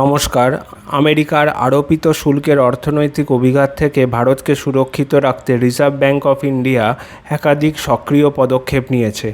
নমস্কার। আমেরিকার আরোপিত শুল্কের অর্থনৈতিক অভিঘাত থেকে ভারতকে সুরক্ষিত রাখতে রিজার্ভ ব্যাঙ্ক অফ ইন্ডিয়া একাধিক সক্রিয় পদক্ষেপ নিয়েছে।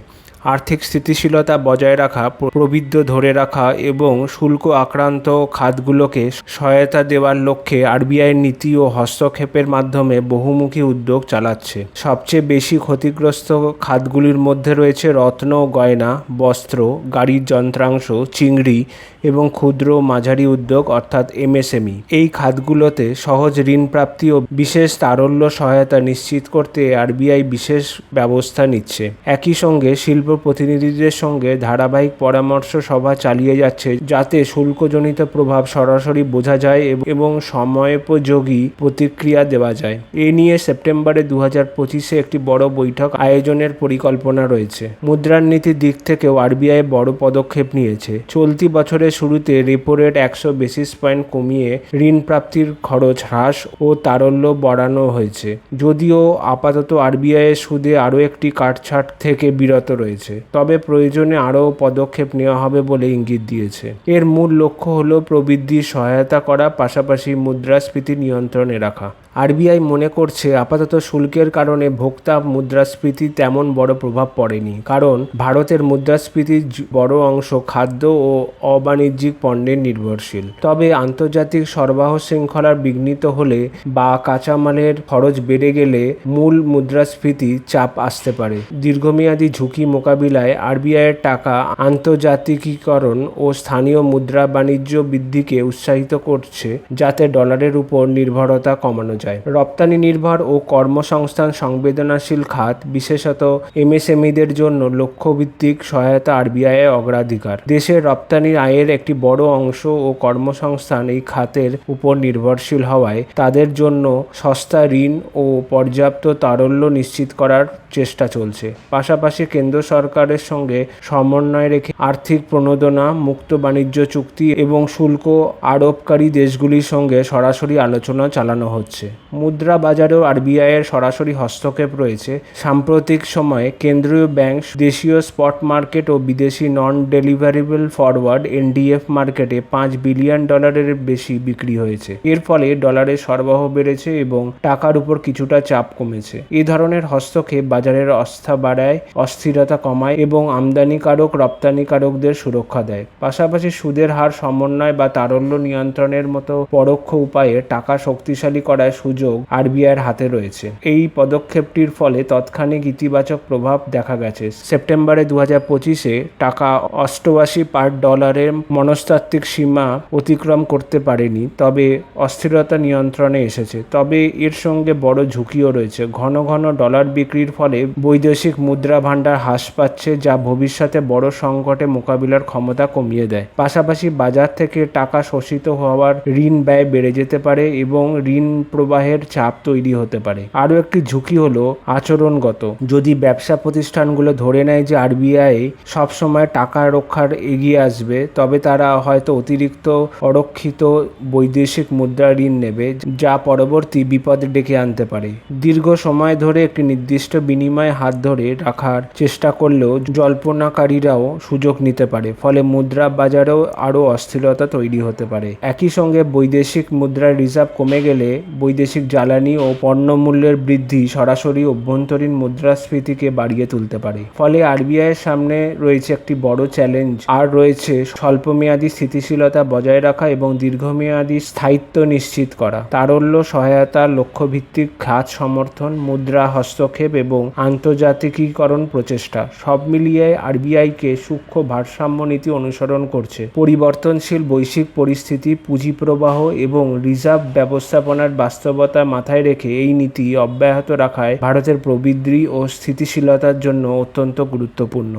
আর্থিক স্থিতিশীলতা বজায় রাখা, প্রবৃদ্ধ ধরে রাখা এবং শুল্ক আক্রান্ত খাতগুলোকে সহায়তা দেওয়ার লক্ষ্যে আরবিআইয়ের নীতি ও হস্তক্ষেপের মাধ্যমে বহুমুখী উদ্যোগ চালাচ্ছে। সবচেয়ে বেশি ক্ষতিগ্রস্ত খাতগুলির মধ্যে রয়েছে রত্ন, গয়না, বস্ত্র, গাড়ির যন্ত্রাংশ, চিংড়ি এবং ক্ষুদ্র মাঝারি উদ্যোগ অর্থাৎ এমএসএমই। এই খাতগুলোতে সহজ ঋণ প্রাপ্তি ও বিশেষ তারল্য সহায়তা নিশ্চিত করতে আরবিআই বিশেষ ব্যবস্থা নিচ্ছে। একই সঙ্গে শিল্প প্রতিনিধিদের সঙ্গে ধারাবাহিক পরামর্শ সভা চালিয়ে যাচ্ছে, যাতে শুল্কজনিত প্রভাব সরাসরি বোঝা যায় এবং সময়োপযোগী প্রতিক্রিয়া দেওয়া যায়। এ নিয়ে সেপ্টেম্বরে দু হাজার পঁচিশে একটি বড় বৈঠক আয়োজনের পরিকল্পনা রয়েছে। মুদ্রানীতির দিক থেকেও আরবিআই বড় পদক্ষেপ নিয়েছে। চলতি বছরের শুরুতে রেপো রেট একশো বেসিস পয়েন্ট কমিয়ে ঋণ প্রাপ্তির খরচ হ্রাস ও তারল্য বাড়ানো হয়েছে। যদিও আপাতত আরবিআইয়ের সুদে আরও একটি কাটছাট থেকে বিরত রয়েছে। তবে প্রয়োজনে আরও পদক্ষেপ নেওয়া হবে বলে ইঙ্গিত দিয়েছে। এর মূল লক্ষ্য হল প্রবৃদ্ধি সহায়তা করা, পাশাপাশি মুদ্রাস্ফীতি নিয়ন্ত্রণে রাখা। আরবিআই মনে করছে আপাতত শুল্কের কারণে ভোক্তা মুদ্রাস্ফীতি তেমন বড় প্রভাব পড়েনি। কারণ ভারতের মুদ্রাস্ফীতির বড় অংশ খাদ্য ও অবাণিজ্যিক পণ্যের নির্ভরশীল। তবে আন্তর্জাতিক সরবরাহ শৃঙ্খলার বিঘ্নিত হলে বা কাঁচামালের খরচ বেড়ে গেলে মূল মুদ্রাস্ফীতি চাপ আসতে পারে। দীর্ঘমেয়াদী ঝুঁকি মোকাবিলায় আরবিআইয়ের টাকা আন্তর্জাতিকীকরণ ও স্থানীয় মুদ্রা বাণিজ্য বৃদ্ধিকে উৎসাহিত করছে, যাতে ডলারের উপর নির্ভরতা কমানো যায়। রপ্তানি নির্ভর ও কর্মসংস্থান সংবেদনশীল খাত, বিশেষত এমএসএমইদের জন্য লক্ষ্যভিত্তিক সহায়তা আরবিআইয়ের অগ্রাধিকার। দেশের রপ্তানির আয়ের একটি বড় অংশ ও কর্মসংস্থান এই খাতের উপর নির্ভরশীল হওয়ায় তাদের জন্য সস্তা ঋণ ও পর্যাপ্ত তারল্য নিশ্চিত করার চেষ্টা চলছে। পাশাপাশি কেন্দ্র সরকারের সঙ্গে সমন্বয় রেখে আর্থিক প্রণোদনা, মুক্ত বাণিজ্য চুক্তি এবং শুল্ক আরোপকারী দেশগুলির সঙ্গে সরাসরি আলোচনা চালানো হচ্ছে। মুদ্রা বাজারেও আরবিআইয়ের সরাসরি হস্তক্ষেপ রয়েছে। সাম্প্রতিক সময়ে কেন্দ্রীয় ব্যাংক দেশীয় স্পট মার্কেট ও বিদেশি নন ডেলিভারেবল ফরওয়ার্ড এনডিএফ মার্কেটে পাঁচ বিলিয়ন ডলারের বেশি বিক্রি হয়েছে। এর ফলে ডলারের সরবরাহ বেড়েছে এবং টাকার উপর কিছুটা চাপ কমেছে। এ ধরনের হস্তক্ষেপ বাজারের অস্থা বাড়ায়, অস্থিরতা কমায় এবং আমদানিকারক, রপ্তানিকারকদের সুরক্ষা দেয়। পাশাপাশি সুদের হার সমন্বয় বা তারল্য নিয়ন্ত্রণের মতো পরোক্ষ উপায়ে টাকা শক্তিশালী করার সুযোগ আরবিআইয়ের হাতে রয়েছে। এই পদক্ষেপটির ফলে তৎক্ষণিক ইতিবাচক প্রভাব দেখা গেছে। সেপ্টেম্বরে দু হাজার পঁচিশে টাকা অষ্টআশি পার ডলারের মনস্তাত্ত্বিক সীমা অতিক্রম করতে পারেনি, তবে অস্থিরতা নিয়ন্ত্রণে এসেছে। তবে এর সঙ্গে বড় ঝুঁকিও রয়েছে। ঘন ঘন ডলার বিক্রির ফলে বৈদেশিক মুদ্রা ভাণ্ডার হ্রাস পাচ্ছে যা ভবিষ্যতে বড় সংকটে মোকাবিলার ক্ষমতা কমিয়ে দেয়। পাশাপাশি বাজার থেকে টাকা শোষিত হওয়ার ঋণ ব্যয় বেড়ে যেতে পারে এবং ঋণ প্রবাহের চাপ তৈরি হতে পারে। আরও একটি ঝুঁকি হলো আচরণগত। যদি ব্যবসা প্রতিষ্ঠানগুলো ধরে নেয় যে আরবিআই সবসময় টাকা রক্ষার এগিয়ে আসবে, তবে তারা হয়তো অতিরিক্ত অরক্ষিত বৈদেশিক মুদ্রা ঋণ নেবে, যা পরবর্তী বিপদ ডেকে আনতে পারে। দীর্ঘ সময় ধরে একটি নির্দিষ্ট বিনিময় হাত ধরে রাখার চেষ্টা করলেও জল্পনাকারীরাও সুযোগ নিতে পারে। ফলে মুদ্রা বাজারেও আরও অস্থিরতা তৈরি হতে পারে। একই সঙ্গে বৈদেশিক মুদ্রার রিজার্ভ কমে গেলে বৈদেশিক জ্বালানি ও পণ্য মূল্যের বৃদ্ধি সরাসরি অভ্যন্তরীণ মুদ্রাস্ফীতিকে বাড়িয়ে তুলতে পারে। ফলে আরবিআইয়ের সামনে রয়েছে একটি বড় চ্যালেঞ্জ। আর রয়েছে স্বল্পমেয়াদী স্থিতিশীলতা বজায় রাখা এবং দীর্ঘমেয়াদী স্থায়িত্ব নিশ্চিত করা। তারল্য সহায়তা লক্ষ্যভিত্তিক খাত সমর্থন, মুদ্রা হস্তক্ষেপ এবং আন্তর্জাতিকীকরণ প্রচেষ্টা। সব মিলিয়ে আরবিআইকে সূক্ষ্ম ভারসাম্য নীতি অনুসরণ করছে। পরিবর্তনশীল বৈশ্বিক পরিস্থিতি পুঁজি প্রবাহ এবং রিজার্ভ ব্যবস্থাপনার বাস্তবতা মাথায় রেখে এই নীতি অব্যাহত রাখায় ভারতের প্রবৃদ্ধি ও স্থিতিশীলতার জন্য অত্যন্ত গুরুত্বপূর্ণ।